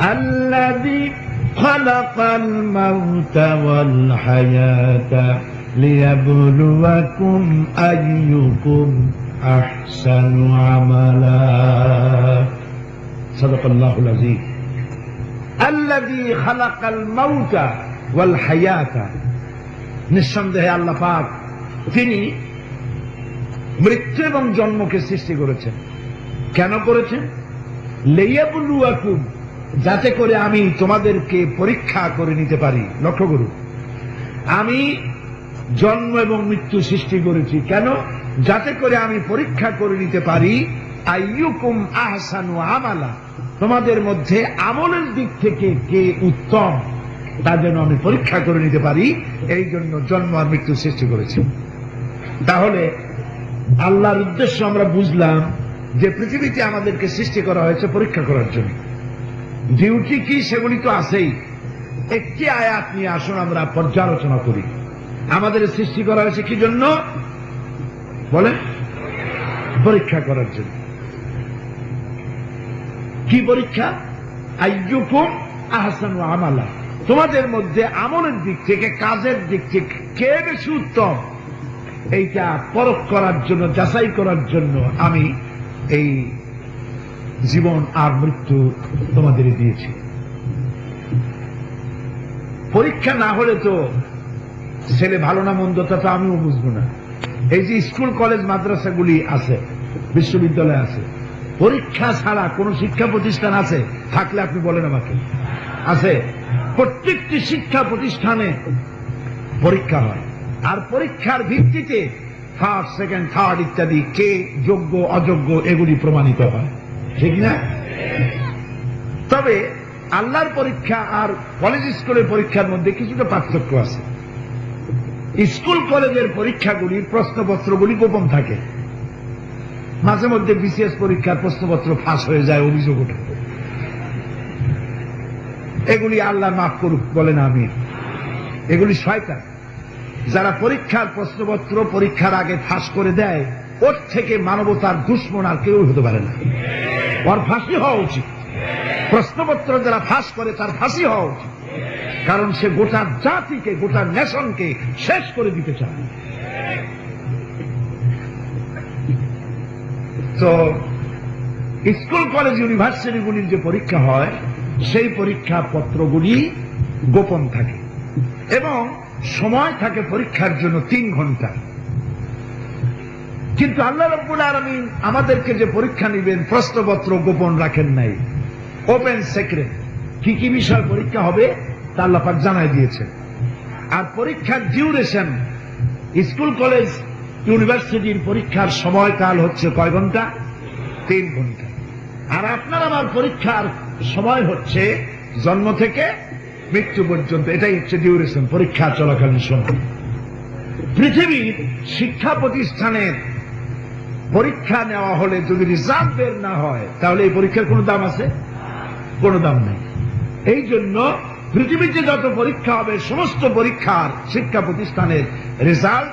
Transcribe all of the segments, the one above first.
الذي خلق الموت والحياة ليبلوكم أيكم أحسن عملا صدق الله العظيم الذي خلق الموت والحياة নিঃসন্দেহে আল্লাহ পাক তিনি মৃত্যু এবং জন্মকে সৃষ্টি করেছেন কেন করেছেন লেয়াবুলুয়াকুম যাতে করে আমি তোমাদেরকে পরীক্ষা করে নিতে পারি। লক্ষ্য করুন। আমি জন্ম এবং মৃত্যু সৃষ্টি করেছি। কেন? যাতে করে আমি পরীক্ষা করে নিতে পারি, আইয়ুকুম আহসানু আমালা। তোমাদের মধ্যে আমলের দিক থেকে কে উত্তম তা যেন আমি পরীক্ষা করে নিতে পারি। এই জন্য জন্ম আর মৃত্যু সৃষ্টি করেছি। তাহলে আল্লাহর উদ্দেশ্য আমরা বুঝলাম যে পৃথিবীতে আমাদেরকে সৃষ্টি করা হয়েছে পরীক্ষা করার জন্য। ডিউটি কি সেগুলি তো আছেই। একটি আয়াত নিয়ে আসুন, আমরা পর্যালোচনা করি। আমাদের সৃষ্টি করা হয়েছে কি জন্য? বলেন। পরীক্ষা করার জন্য। কি পরীক্ষা? আইয়ুকুম আহসানু আমালা। তোমাদের মধ্যে আমলের দিক থেকে, কাজের দিক থেকে কে বেশি উত্তম? এইটা পরখ করার জন্য, যাচাই করার জন্য আমি এই জীবন আর মৃত্যু তোমাদের দিয়েছি। পরীক্ষা না হলে তো ছেলে ভালো না, মন্দ, তা তো আমিও বুঝব না। এই যে স্কুল, কলেজ, মাদ্রাসাগুলি আছে, বিশ্ববিদ্যালয় আছে, পরীক্ষা ছাড়া কোন শিক্ষা প্রতিষ্ঠান আছে? থাকলে আপনি বলেন আমাকে। আছে। প্রত্যেকটি শিক্ষা প্রতিষ্ঠানে পরীক্ষা হয়। আর পরীক্ষার ভিত্তিতে ফার্স্ট সেকেন্ড থার্ড ইত্যাদি কে যোগ্য, অযোগ্য এগুলি প্রমাণিত হয়। ঠিক না? তবে আল্লাহর পরীক্ষা আর কলেজ স্কুলের পরীক্ষার মধ্যে কিছুটা পার্থক্য আছে। স্কুল কলেজের পরীক্ষাগুলির প্রশ্নপত্রগুলি গোপন থাকে। মাঝে মধ্যে বিসিএস পরীক্ষার প্রশ্নপত্র ফাঁস হয়ে যায়, অভিযোগ ওঠে। এগুলি আল্লাহ মাফ করুক, বলেন আমি এগুলি শয়তান। যারা পরীক্ষার প্রশ্নপত্র পরীক্ষার আগে ফাঁস করে দেয়, ওর থেকে মানবতার দুশ্মন আর কেউ হতে পারে না। ওর ফাঁসি হওয়া উচিত। প্রশ্নপত্র যারা ফাঁস করে, তার ফাঁসি হওয়া উচিত। কারণ সে গোটা জাতিকে, গোটা নেশনকে শেষ করে দিতে চায়। তো স্কুল, কলেজ ইউনিভার্সিটিগুলির যে পরীক্ষা হয়, সেই পরীক্ষা পত্রগুলি গোপন থাকে এবং সময় থাকে পরীক্ষার জন্য তিন ঘণ্টা। কিন্তু আল্লাহ রব্বুল আলমিন আমাদেরকে যে পরীক্ষা নিবেন, প্রশ্নপত্র গোপন রাখেন নাই। ওপেন সেক্রেট কি কি বিষয় পরীক্ষা হবে, তা আল্লাপাক জানাই দিয়েছেন। আর পরীক্ষার ডিউরেশন স্কুল কলেজ ইউনিভার্সিটির পরীক্ষার সময়কাল হচ্ছে কয় ঘণ্টা? তিন ঘণ্টা। আর আপনার আমার পরীক্ষার সময় হচ্ছে জন্ম থেকে মৃত্যু পর্যন্ত। এটাই হচ্ছে ডিউরেশন পরীক্ষা চলাকালীন সময়। পৃথিবীর শিক্ষা প্রতিষ্ঠানের পরীক্ষা নেওয়া হলে যদি রিজাল্ট বের না হয়, তাহলে এই পরীক্ষার কোনো দাম আছে? কোনো দাম নেই। এই জন্য পৃথিবীতে যত পরীক্ষা হবে, সমস্ত পরীক্ষার শিক্ষা প্রতিষ্ঠানের রেজাল্ট,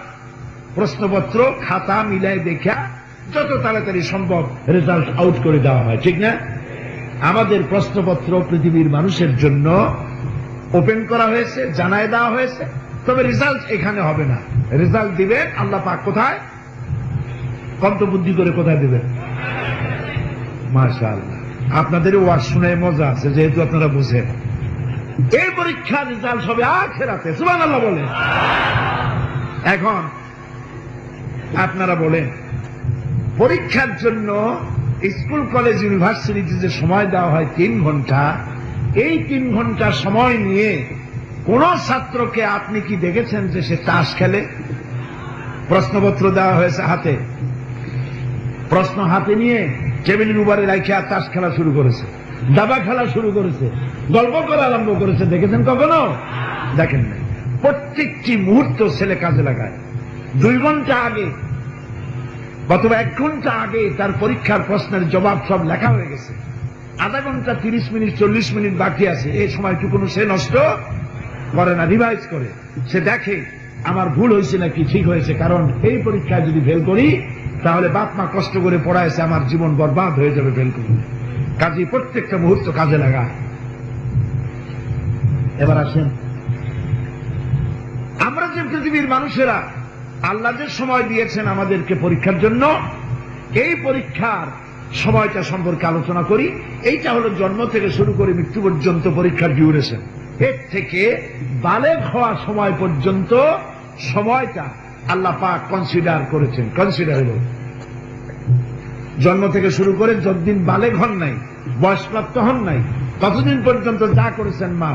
প্রশ্নপত্র, খাতা মিলাই দেখা যত তাড়াতাড়ি সম্ভব রেজাল্ট আউট করে দেওয়া হয়, ঠিক না? আমাদের প্রশ্নপত্র পৃথিবীর মানুষের জন্য ওপেন করা হয়েছে, জানায় দেওয়া হয়েছে, তবে রেজাল্ট এখানে হবে না। রেজাল্ট দিবেন, আল্লাহ পাক কোথায়? বুদ্ধি করে কোথায় দিবেন? আল্লাহ আপনাদের ওয়াজ শুনে মজা আছে, যেহেতু আপনারা বুঝেন। এই পরীক্ষার রেজাল্ট হবে আখেরাতে সুবান আল্লাহ বলে এখন আপনারা বলেন, পরীক্ষার জন্য স্কুল, কলেজ, ইউনিভার্সিটিতে যে সময় দেওয়া হয় তিন ঘণ্টা, এই তিন ঘণ্টা সময় নিয়ে কোন ছাত্রকে আপনি কি দেখেছেন যে সে তাস খেলে? প্রশ্নপত্র দেওয়া হয়েছে হাতে? প্রশ্ন হাতে নিয়ে টেবিলের উপরে রাখে আর তাস খেলা শুরু করেছে, দাবা খেলা শুরু করেছে, গল্প করা আরম্ভ করেছে, দেখেছেন কখনো? দেখেন না প্রত্যেকটি মুহূর্ত ছেলে কাজে লাগায়। দুই ঘণ্টা আগে অথবা এক ঘণ্টা আগে তার পরীক্ষার প্রশ্নের জবাব সব লেখা হয়ে গেছে। আধা ঘণ্টা তিরিশ মিনিট, চল্লিশ মিনিট বাকি আছে। এই সময়টুকুনো সে নষ্ট করে না রিভাইজ করে। সে দেখে, আমার ভুল হয়েছে নাকি, ঠিক হয়েছে, কারণ এই পরীক্ষায় যদি ফেল করি তাহলে বাপ মা কষ্ট করে পড়াইছে, আমার জীবন বরবাদ হয়ে যাবে ফেল করি। কাজে প্রত্যেকটা মুহূর্ত কাজে লাগা এবার আসেন। আমরা যে পৃথিবীর মানুষেরা আল্লাহ যে সময় দিয়েছেন আমাদেরকে পরীক্ষার জন্য, এই পরীক্ষার সময়টা সম্পর্কে আলোচনা করি। এইটা হলো জন্ম থেকে শুরু করে মৃত্যু পর্যন্ত পরীক্ষার ডিউরেশন এর থেকে বালেক হওয়া সময় পর্যন্ত সময়টা আল্লাহ পাক কনসিডার করেছেন। কনসিডারেবল জন্ম থেকে শুরু করে যতদিন বালেগ হন নাই, বয়সপ্রাপ্ত হন নাই, ততদিন পর্যন্ত যা করেছেন মা।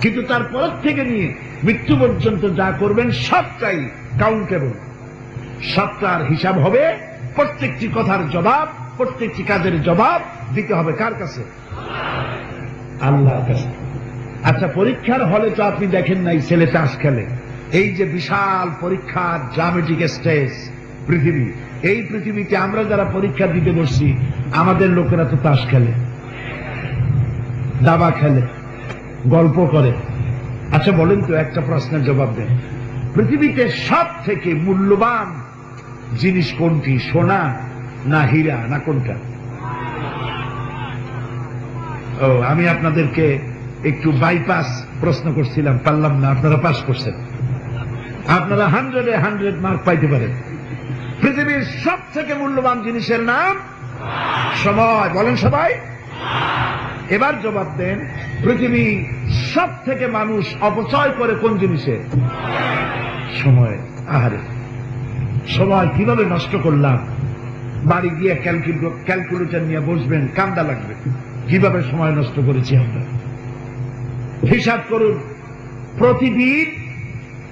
কিন্তু তারপর থেকে নিয়ে মৃত্যু পর্যন্ত যা করবেন সবটাই কাউন্টেবল সবটার হিসাব হবে প্রত্যেকটি কথার জবাব, প্রত্যেকটি কাজের জবাব দিতে হবে কার কাছে? আল্লাহর কাছে। আচ্ছা পরীক্ষার হলে তো আপনি দেখেন নাই ছেলে চাষ খেলে এই যে বিশাল পরীক্ষার ড্রামেটিক স্টেজ পৃথিবী, এই পৃথিবীতে আমরা যারা পরীক্ষা দিতে বসছি, আমাদের লোকেরা তো তাস খেলে, দাবা খেলে, গল্প করে। আচ্ছা বলেন তো একটা প্রশ্নের জবাব দেন। পৃথিবীতে সব থেকে মূল্যবান জিনিস কোনটি, সোনা না হীরা না কোনটা? ও, আমি আপনাদেরকে একটু বাইপাস প্রশ্ন করছিলাম, পারলাম না, আপনারা পাস করছেন। আপনারা হান্ড্রেডে হান্ড্রেড মার্ক পাইতে পারেন। পৃথিবীর সব থেকে মূল্যবান জিনিসের নাম? সময়। বলেন সবাই। এবার জবাব দেন, পৃথিবী সব থেকে মানুষ অপচয় করে কোন জিনিসে? সময়। আহারে। সময় কীভাবে নষ্ট করলাম? বাড়ি গিয়ে ক্যালকুলেটর নিয়ে বসবেন, কান্দা লাগবে। কীভাবে সময় নষ্ট করেছি আমরা? হিসাব করুন। প্রতিদিন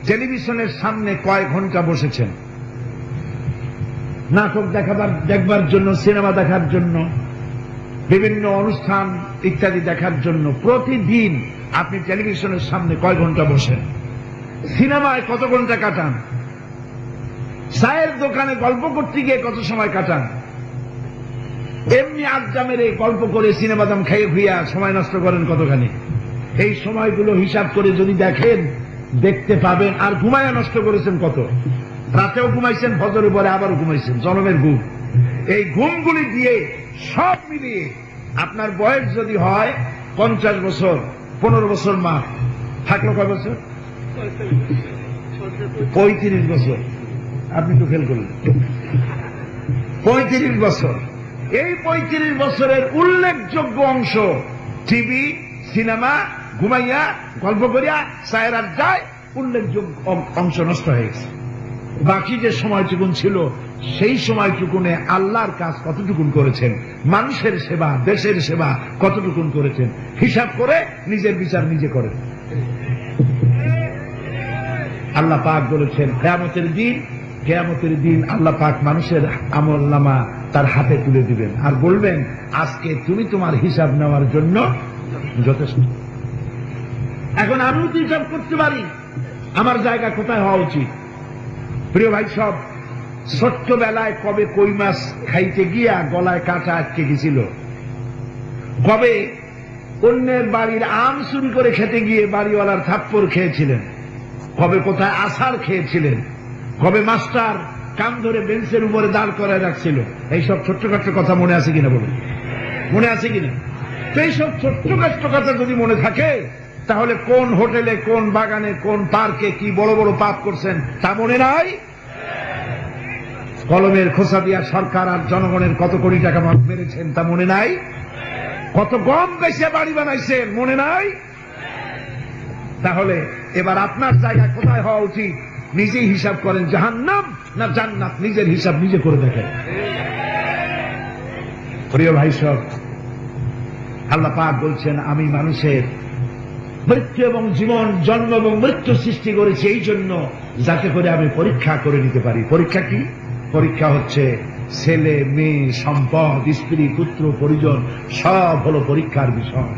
টেলিভিশনের সামনে কয় ঘণ্টা বসেছেন। নাটক দেখাবার, দেখবার জন্য, সিনেমা দেখার জন্য, বিভিন্ন অনুষ্ঠান ইত্যাদি দেখার জন্য প্রতিদিন আপনি টেলিভিশনের সামনে কয় ঘণ্টা বসেন? সিনেমায় কত ঘণ্টা কাটান? চায়ের দোকানে গল্প করতে গিয়ে কত সময় কাটান? এমনি আড্ডা মেরে গল্প করে সিনেমা দাম খাইয়ে খুইয়া সময় নষ্ট করেন কতখানি? এই সময়গুলো হিসাব করে যদি দেখেন দেখতে পাবেন আর ঘুমায়া নষ্ট করেছেন কত? রাতেও ঘুমাইছেন ফজরে পরে আবার ঘুমাইছেন, জনমের ঘুম। এই ঘুমগুলি দিয়ে সব মিলিয়ে আপনার বয়স যদি হয় পঞ্চাশ বছর, পনেরো বছর মা, থাকল কয় বছর? পঁয়ত্রিশ বছর। আপনি তো ফেল করলেন পঁয়ত্রিশ বছর। এই পঁয়ত্রিশ বছরের উল্লেখযোগ্য অংশ টিভি, সিনেমা ঘুমাইয়া, গল্প করিয়া সায়রার যায় উল্লেখযোগ্য অংশ নষ্ট হয়ে গেছে। বাকি যে সময়টুকুন ছিল, সেই সময়টুকুনে আল্লাহর কাজ কতটুকুন করেছেন? মানুষের সেবা, দেশের সেবা কতটুকুন করেছেন? হিসাব করে নিজের বিচার নিজে করেন। আল্লাহ পাক বলেছেন, কেয়ামতের দিন কেয়ামতের দিন আল্লাহ পাক মানুষের আমল নামা তার হাতে তুলে দিবেন। আর বলবেন, আজকে তুমি তোমার হিসাব নেওয়ার জন্য যথেষ্ট। এখন আমিও তো হিসাব করতে পারি। আমার জায়গা কোথায় হওয়া উচিত? প্রিয় ভাই, সব ছোট্টবেলায় কবে কই মাছ খাইতে গিয়া গলায় কাঁচা আটকে গেছিল? কবে অন্যের বাড়ির আম চুরি করে খেতে গিয়ে বাড়িওয়ালার থাপ্পড় খেয়েছিলেন? কবে কোথায় আসার খেয়েছিলেন? কবে মাস্টার কাম ধরে বেঞ্চের উপরে দাঁড় করায় রাখছিল? এইসব ছোট্ট খাট্ট কথা মনে আছে কিনা বলুন? মনে আছে কিনা? এইসব ছোট্ট খাট্ট কথা যদি মনে থাকে তাহলে কোন হোটেলে, কোন বাগানে, কোন পার্কে কি বড় বড় পাপ করছেন তা মনে নাই? কলমের খোসা দিয়া সরকার আর জনগণের কত কোটি টাকা মেরেছেন তা মনে নাই? কত গম বেশে বাড়ি বানাইছেন মনে নাই? তাহলে এবার আপনার জায়গা কোথায় হওয়া উচিত? নিজেই হিসাব করেন জাহান্নাম না জান্নাত? নিজের হিসাব নিজে করে দেখেন। প্রিয় ভাই সব, আল্লাহ পাক বলছেন, আমি মানুষের মৃত্যু এবং জীবন, জন্ম এবং মৃত্যু সৃষ্টি করেছে এই জন্য যাতে করে আমি পরীক্ষা করে নিতে পারি। পরীক্ষা কি? পরীক্ষা হচ্ছে ছেলে, মেয়ে, সম্পদ, স্ত্রী, পুত্র, পরিজন, সব হলো পরীক্ষার বিষয়।